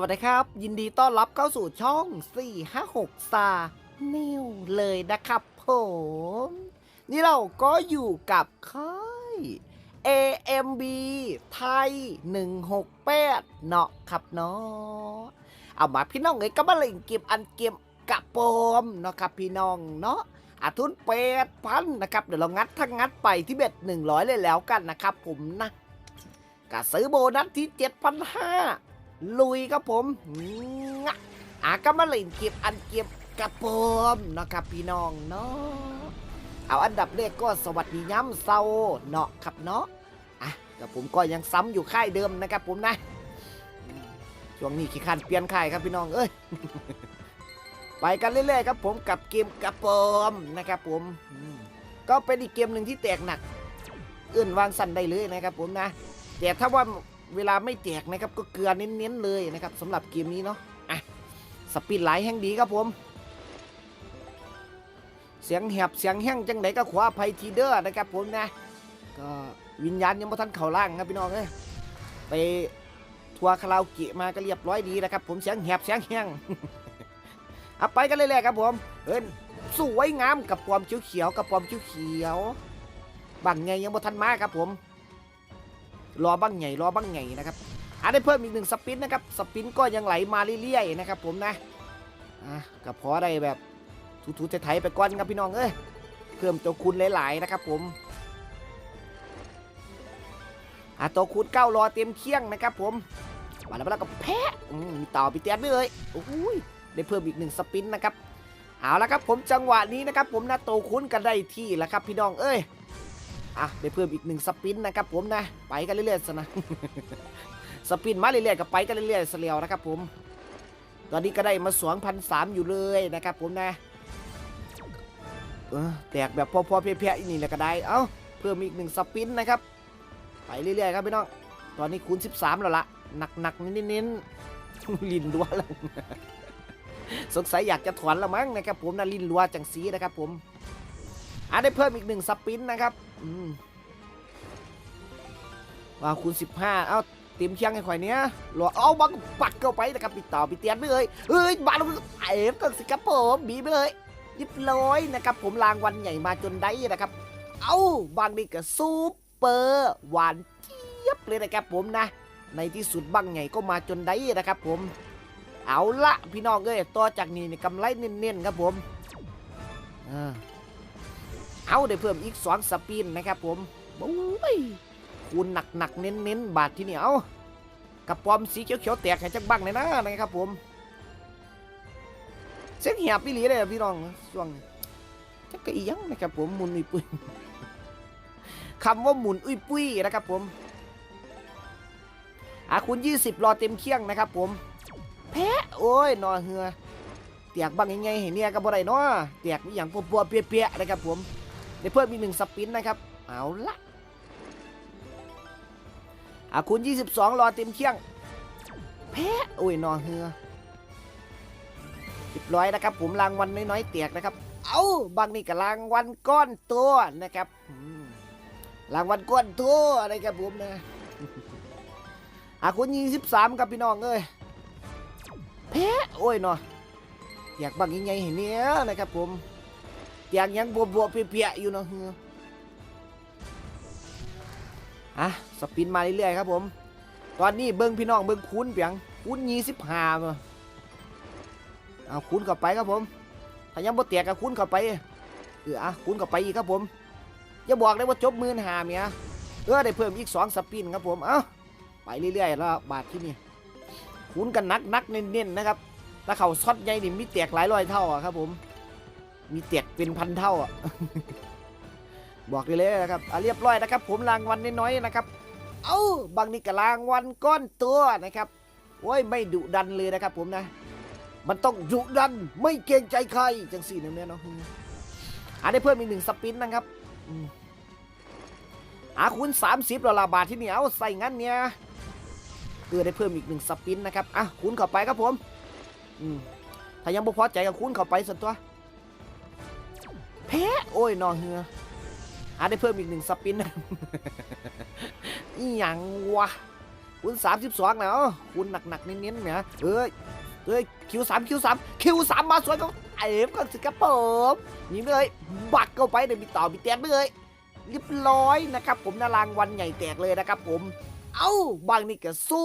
วัสดีครับ ยินดีต้อนรับเข้าสู่ช่อง 456 ซานิวเลยนะครับผม นี่เราก็อยู่กับค่าย AMB ไทย 168 เนาะครับเนาะเอามาพี่น้องเอ้ยก็มาเล่นเกมอันเกมกะปอมเนาะครับพี่น้องเนาะอาทุนเปดพันนะครับ เดี๋ยวเรางัดทั้งงัดไปที่เบ็ด100 เลยแล้วกันนะครับผมนะกะซื้อโบนัสที่ 7,500 ลุยครับผมงะอาก็มาเล่นเก็บอันเก็บกระปอมนะครับพี่น้องเนาะเอาอันดับแรกก็สวัสดีย้ำเซาเนาะครับเนาะอะกับผมก็ยังซ้ำอยู่ค่ายเดิมนะครับผมนะช่วงนี้ขี้คันเปลี่ยนค่ายครับพี่น้องเอ้ยไปกันเรื่อยๆครับผมกับเกมกระปอมนะครับผมก็เป็นอีกเกมหนึ่งที่แตกหนัก อื่นวางสั่นได้เลยนะครับผมนะแต่ถ้าว่า เวลาไม่แจกนะครับก็เกลือเน้นๆเลยนะครับสำหรับเกมนี้เนาะอะสปีดไหลแห่งดีครับผม เสียงแหบเสียงแห้งจังไหนก็ขวาภัยทีเดอร์นะครับผมนะก็วิญญาณยังไม่ทันเข่าล่างครับพี่น้องเอ้ยไปทัวร์คาราโอเกะมาก็เรียบร้อยดีนะครับ ผมเสียงแหบเสียงแห้งเอาไปกันเลยๆครับผมเอินสวยงามกับความเขียวๆกับความเขียวๆบางไงยังไม่ทันมาครับผม รอบ้างใหญ่รอบ้างใหญ่นะครับอันได้เพิ่มอีกหนึ่งสปินนะครับสปินก็ยังไหลมาเรื่อยๆนะครับผมนะอะก็พอได้แบบถูๆไถไปก่อนครับพี่น้องเอ้ยเพิ่มตัวคูณหลายๆนะครับผมอะตัวคูณเก้ารอเต็มเคียงนะครับผมมาแล้วมาแล้วก็แพะมีต่อปีเตียด้วยเลยโอ้ยได้เพิ่มอีกหนึ่งสปินนะครับเอาละครับผมจังหวะนี้นะครับผมนะโตคูณกันได้ที่แล้วครับพี่น้องเอ้ย อะได้เพิ่มอีกหนึ่งสปินนะครับผมนะ ไปกันเรื่อยๆสนะ สปินมาเรื่อยๆกับไปกันเรื่อยๆเสลียวนะครับผม ตอนนี้ก็ได้มาสองพันสามอยู่เลยนะครับผมนะ เออแตกแบบพอๆเพี้ยๆอีกนี่แหละก็ได้ เอ้า เพิ่มอีกหนึ่งสปินนะครับ ไปเรื่อยๆครับพี่น้อง ตอนนี้คูณ 13 แล้วละหนักๆเน้นๆลินดัวแล้วสงสัยอยากจะถอนละมั้งนะครับผมนะลินรัวจังสีนะครับผมอะได้เพิ่มอีกหนึ่งสปินนะครับ อืมว้าคูณ 15 เอ้าเตรียมเคียงให้ข่อยเนี้ยหลอเอาบังปัดเข้าไปนะครับปิดต่อปิดเตียนไปเลยเฮ้ยบาลงเอฟกันสิครับผมบีไปเลยยิบร้อยนะครับ ผมรางวัลใหญ่มาจนได้นะครับ เอ้าบางนี่ก็ซูเปอร์หวานเจี๊ยบเลยนะครับผมนะ ในที่สุดบางใหญ่ก็มาจนได้นะครับ ผม เอาละพี่น้องเอ้ยต่อจากนี้นี่กำไรเน้นๆครับผมอ่า เอาได้เพิ่มอีกสองสปินนะครับผมโอ้ยคูณหนักหนักเน้นเน้นบาทที่นี่เอากระปอมสีเขียวๆแตกให้จักบ้างเลยนะนะครับผมเสียงเหียบพี่หลีเลยพี่น้องช่วงจักกะอียังนะครับผมหมุนอุ้ยปุ้ยคำว่าหมุนอุ้ยปุ้ยนะครับผมอาคุณ 20 รอเต็มเคียงนะครับผม แพะโอ้ยนอเหือเตียกบ้างยังไงเห็นเนี่ยก็บ่ได้เนาะเตียกมีอย่างปัวๆเปียๆนะครับผม ได้เพิ่มอีกหนึ่งสปินนะครับ เอาละอาคุณ 22 รอเต็มเคียง แพ้โอ้ยนอเฮือเรียบร้อยนะครับ ผมรางวัลน้อยๆเตียกนะครับ เอาบางนี่กับรางวัลก้อนตัวนะครับรางวัลก้อนตัวนะครับผมนะอาคุณ23ครับพี่น้องเอ้ยแพ้โอ้ยนอเตียกบางยังไงเห็นเนี้ยนะครับผม อย่างยังบวบวเปียๆอยู่เนาะเฮืออะสปินมาเรื่อยๆครับผม ตอนนี้เบิ้งพี่น้องเบิ้งคูณเปียงคูณยี่สิบห้ามาเอาคูณเข้าไปครับผมถ้ายังบ่เตียกก็คูณเข้าไปเอออะคูณเข้าไปอีกครับผมอย่าบอกเลยว่าจบมื่นหาเมียเออได้เพิ่มอีกสองสปินครับผมเอ้าไปเรื่อยๆแล้วบาทที่นี่คูณกันนักนักๆเน้นๆนะครับถ้าเขาช็อตใหญ่นี่มีแตกหลายร้อยเท่าครับผม มีเตียกเป็นพันเท่าอะ บอกได้เลยนะครับอะเรียบร้อยนะครับ ผมรางวัลน้อยๆนะครับ เอ้าบางนี่ก็รางวัลก้อนตัวนะครับโอ้ยไม่ดุดันเลยนะครับ ผมนะ มันต้องดุดันไม่เกรงใจใครจังสี่นั่นเนี่ยเนาะอะได้เพิ่มอีกหนึ่งสปินนะครับอืมอะคุณสามสิบดอลลาร์บาทที่เหนี่เอาใส่งั้นเนี่ยเออได้เพิ่มอีกหนึ่งสปินนะครับอะคูณเข้าไปครับผม อืมถ้ายังบ่พอใจก็คูณเข้าไปส่วนตัว แพ้โอ้ยนอเฮืออาได้เพิ่มอีกหนึ่งสปินอีหยังวะคูณสามสิบสองแล้วคูณหนักๆเน้นๆเนี่ยเอ้ยเอ้ยคิวสามคิวสามคิวสามมาสวยก็เอฟกันสิครับผมนี่เลย บักเข้าไปเดี๋ยวมีต่อมีแตกเลยเรียบร้อยนะครับ ผมนารางวัลใหญ่แตกเลยนะครับ ผม เอ้าบางนี่ก็ซู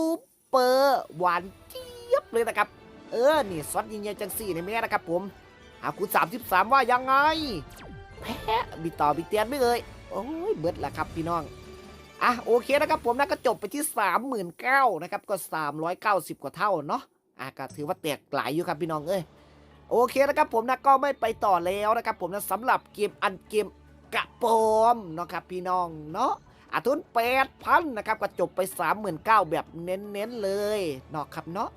เปอร์หวานเจี๊ยบเลยนะครับ เออนี่ซอสยิงใหญ่จังสี่ในแม่นะครับผม หาคุณสามสิบสามว่ายังไงแพ้มีต่อมีเตียนไม่เลยโอ้ยเบิดละครับพี่น้องอะโอเคนะครับผมนะก็จบไปที่ 39,000นะครับก็ 390 กว่าเท่าเนาะอะก็ถือว่าแตกหลายอยู่ครับพี่น้องเอ้ยโอเคนะครับผมนะก็ไม่ไปต่อแล้วนะครับผมนะสำหรับเกมอันเกมกระโปมเนาะครับพี่น้องเนาะอาทุน8,000นะครับก็จบไป 39,000แบบเน้นๆเลยเนาะครับเนาะ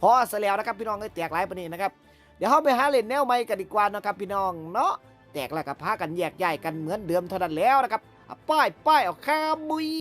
พอซะแล้วนะครับพี่น้องเอ้ยแตกหลายปานนี้นะครับ เดี๋ยวเราไปหาเล่นแนวใหม่กันดีกว่านะครับพี่น้องเนาะแตกแล้วก็พากันแยกย้ายกันเหมือนเดิมเท่านั้นแล้วนะครับป้ายป้ายเอาข้ามมุย